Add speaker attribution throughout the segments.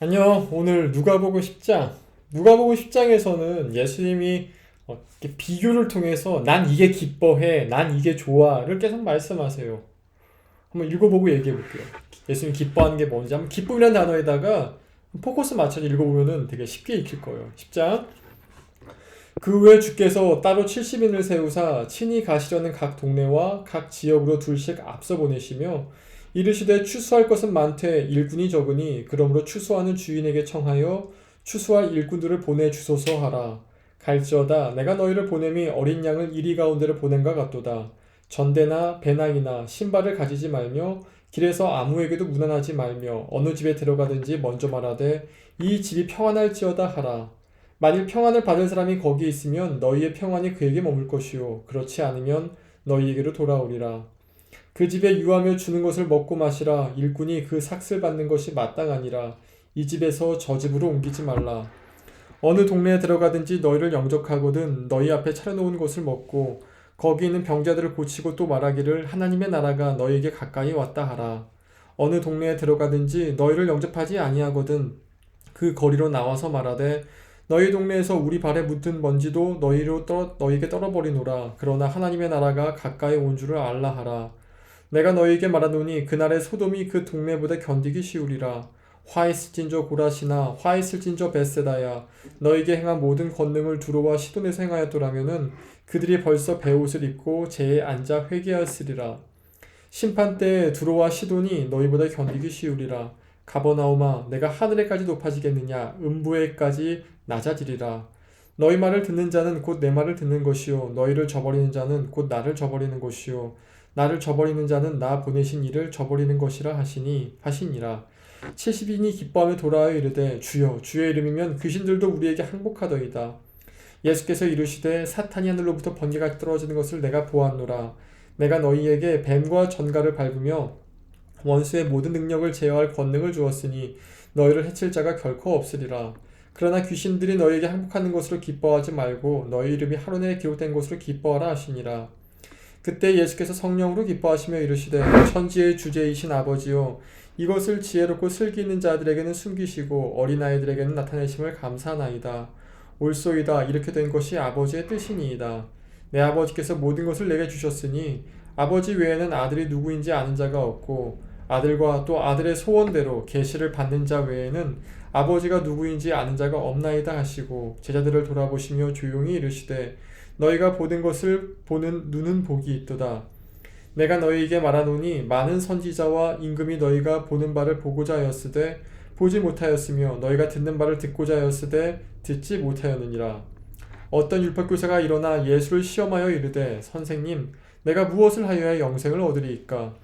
Speaker 1: 안녕. 오늘 누가복음 10장. 누가복음 10장에서는 예수님이 어, 비교를 통해서 난 이게 기뻐해, 난 이게 좋아를 계속 말씀하세요. 한번 읽어보고 얘기해 볼게요. 예수님 기뻐하는 게 뭔지 한번 기쁨이라는 단어에다가 포커스 맞춰서 읽어보면은 되게 쉽게 읽힐 거예요. 10장. 그 후에 주께서 따로 70인을 세우사 친히 가시려는 각 동네와 각 지역으로 둘씩 앞서 보내시며 이르시되 추수할 것은 많되 일꾼이 적으니 그러므로 추수하는 주인에게 청하여 추수할 일꾼들을 보내 주소서 하라. 갈지어다 내가 너희를 보냄이 어린 양을 이리 가운데로 보낸과 같도다. 전대나 배낭이나 신발을 가지지 말며 길에서 아무에게도 무난하지 말며 어느 집에 들어가든지 먼저 말하되 이 집이 평안할지어다 하라. 만일 평안을 받을 사람이 거기 있으면 너희의 평안이 그에게 머물 것이요 그렇지 않으면 너희에게로 돌아오리라. 그 집에 유하며 주는 것을 먹고 마시라. 일꾼이 그 삭슬 받는 것이 마땅하니라. 이 집에서 저 집으로 옮기지 말라. 어느 동네에 들어가든지 너희를 영접하거든 너희 앞에 차려놓은 것을 먹고 거기 있는 병자들을 고치고 또 말하기를 하나님의 나라가 너희에게 가까이 왔다 하라. 어느 동네에 들어가든지 너희를 영접하지 아니하거든 그 거리로 나와서 말하되 너희 동네에서 우리 발에 묻은 먼지도 너희로 떨어, 너희에게 떨어버리노라. 그러나 하나님의 나라가 가까이 온 줄을 알라 하라 내가 너희에게 말하노니 그날의 소돔이 그 동네보다 견디기 쉬우리라. 화 있을진저 고라시나 화 있을진저 베세다야 너에게 행한 모든 권능을 두로와 시돈에서 행하였더라면은 그들이 벌써 베옷을 입고 제에 앉아 회개하였으리라. 심판 때에 두로와 시돈이 너희보다 견디기 쉬우리라. 가버나오마 내가 하늘에까지 높아지겠느냐 음부에까지 낮아지리라. 너희 말을 듣는 자는 곧 내 말을 듣는 것이요 너희를 저버리는 자는 곧 나를 저버리는 것이요 나를 저버리는 자는 나 보내신 이를 저버리는 것이라 하시니 하시니라. 70인이 기뻐하며 돌아와 이르되 주여 주의 이름이면 귀신들도 우리에게 항복하더이다. 예수께서 이르시되 사탄이 하늘로부터 번개같이 떨어지는 것을 내가 보았노라. 내가 너희에게 뱀과 전갈을 밟으며 원수의 모든 능력을 제어할 권능을 주었으니 너희를 해칠 자가 결코 없으리라. 그러나 귀신들이 너희에게 항복하는 것으로 기뻐하지 말고 너희 이름이 하루 내에 기록된 것으로 기뻐하라 하시니라 그때 예수께서 성령으로 기뻐하시며 이르시되 천지의 주제이신 아버지요 이것을 지혜롭고 슬기 있는 자들에게는 숨기시고 어린아이들에게는 나타내심을 감사하나이다. 옳소이다 이렇게 된 것이 아버지의 뜻이니이다. 내 아버지께서 모든 것을 내게 주셨으니 아버지 외에는 아들이 누구인지 아는 자가 없고 아들과 또 아들의 소원대로 계시를 받는 자 외에는 아버지가 누구인지 아는 자가 없나이다 하시고 제자들을 돌아보시며 조용히 이르시되 너희가 보는 것을 보는 눈은 복이 있도다. 내가 너희에게 말하노니 많은 선지자와 임금이 너희가 보는 바를 보고자 하였으되 보지 못하였으며 너희가 듣는 바를 듣고자 하였으되 듣지 못하였느니라. 어떤 율법교사가 일어나 예수를 시험하여 이르되 선생님 내가 무엇을 하여야 영생을 얻으리이까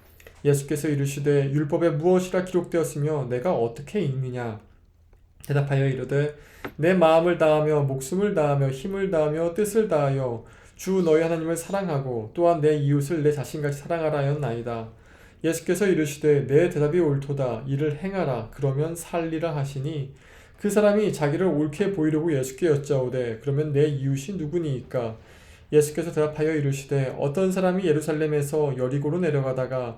Speaker 1: 예수께서 이르시되 율법에 무엇이라 기록되었으며 내가 어떻게 읽느냐 대답하여 이르되 내 마음을 다하며 목숨을 다하며 힘을 다하며 뜻을 다하여 주 너희 하나님을 사랑하고 또한 내 이웃을 내 자신같이 사랑하라 하였나이다. 예수께서 이르시되 내 대답이 옳도다. 이를 행하라. 그러면 살리라 하시니 그 사람이 자기를 옳게 보이려고 예수께 여짜오되 그러면 내 이웃이 누구니이까? 예수께서 대답하여 이르시되 어떤 사람이 예루살렘에서 여리고로 내려가다가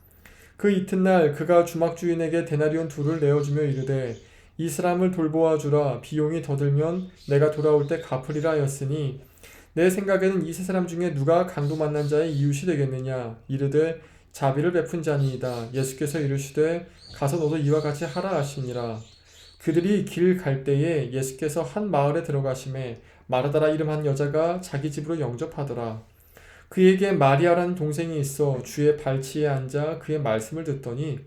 Speaker 1: 그 이튿날 그가 주막 주인에게 데나리온 둘을 내어주며 이르되 이 사람을 돌보아 주라. 비용이 더 들면 내가 돌아올 때 갚으리라 하였으니 내 생각에는 이 세 사람 중에 누가 강도 만난 자의 이웃이 되겠느냐? 이르되 자비를 베푼 자니이다. 예수께서 이르시되 가서 너도 이와 같이 하라 하시니라. 그들이 길 갈 때에 예수께서 한 마을에 들어가심에 마르다라 이름한 여자가 자기 집으로 영접하더라 그에게 마리아라는 동생이 있어 주의 발치에 앉아 그의 말씀을 듣더니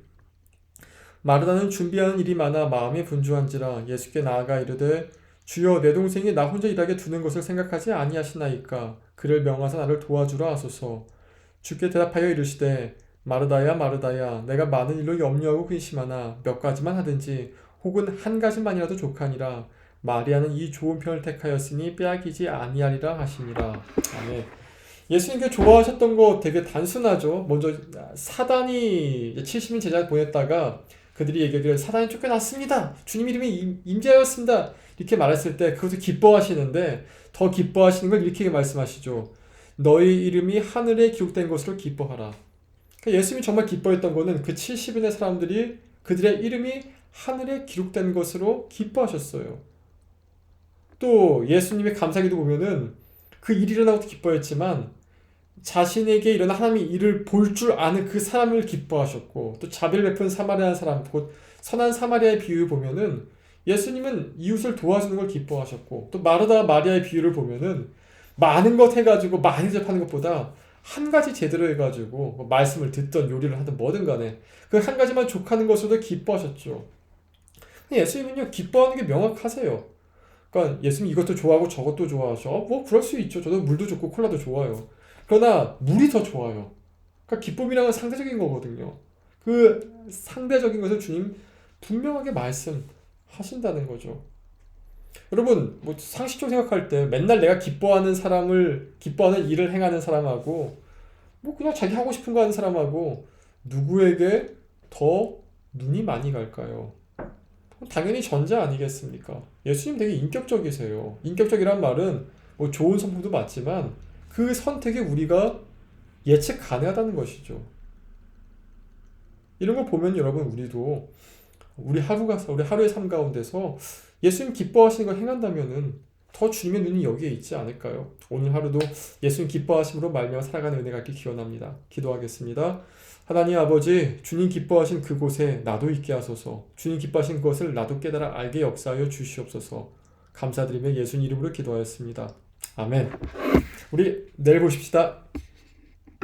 Speaker 1: 마르다는 준비하는 일이 많아 마음이 분주한지라 예수께 나아가 이르되 주여 내 동생이 나 혼자 일하게 두는 것을 생각하지 아니하시나이까 그를 명하사 나를 도와주라 하소서 주께 대답하여 이르시되 마르다야 마르다야 내가 많은 일로 염려하고 근심하나 몇 가지만 하든지 혹은 한 가지만이라도 족하니라 마리아는 이 좋은 편을 택하였으니 빼앗기지 아니하리라 하시니라. 아멘. 예수님께 좋아하셨던 거 되게 단순하죠. 먼저 사단이 70인 제자 보냈다가 그들이 얘기하기를 사단이 쫓겨났습니다. 주님 이름이 임- 임재하였습니다. 이렇게 말했을 때 그것을 기뻐하시는데 더 기뻐하시는 걸 이렇게 말씀하시죠. 너희 이름이 하늘에 기록된 것으로 기뻐하라. 그러니까 예수님이 정말 기뻐했던 거는 그 70인의 사람들이 그들의 이름이 하늘에 기록된 것으로 기뻐하셨어요. 또 예수님의 감사기도 보면은 그 일이 일어나고 기뻐했지만 자신에게 일어난 하나님의 일을 볼 줄 아는 그 사람을 기뻐하셨고 또 자비를 베푼 사마리아 사람 곧 선한 사마리아의 비유 보면은 예수님은 이웃을 도와주는 걸 기뻐하셨고 또 마르다 마리아의 비유를 보면은 많은 것 해가지고 많이 대접하는 것보다 한 가지 제대로 해가지고 뭐 말씀을 듣던 요리를 하든 뭐든 간에 그 한 가지만 족하는 것으로도 기뻐하셨죠. 예수님은요 기뻐하는 게 명확하세요. 그러니까 예수님 이것도 좋아하고 저것도 좋아하셔. 어, 뭐 그럴 수 있죠. 저도 물도 좋고 콜라도 좋아요. 그러나 물이 더 좋아요. 그러니까 기쁨이랑은 상대적인 거거든요. 그 상대적인 것을 주님 분명하게 말씀하신다는 거죠. 여러분 뭐 상식적으로 생각할 때 맨날 내가 기뻐하는 사람을 기뻐하는 일을 행하는 사람하고 뭐 그냥 자기 하고 싶은 거 하는 사람하고 누구에게 더 눈이 많이 갈까요? 당연히 전자 아니겠습니까? 예수님 되게 인격적이세요. 인격적이란 말은 뭐 좋은 성품도 맞지만 그 선택에 우리가 예측 가능하다는 것이죠. 이런 걸 보면 여러분 우리도 우리 하루가 우리 하루의 삶 가운데서 예수님 기뻐하시는 걸 행한다면은 더 주님의 눈이 여기에 있지 않을까요? 오늘 하루도 예수님 기뻐하심으로 말미암아 살아가는 은혜가 있길 기원합니다. 기도하겠습니다. 하나님 아버지, 주님 기뻐하신 그곳에 나도 있게 하소서. 주님 기뻐하신 것을 나도 깨달아 알게 역사하여 주시옵소서. 감사드리며 예수님 이름으로 기도하였습니다. 아멘. 우리 내일 보십시다.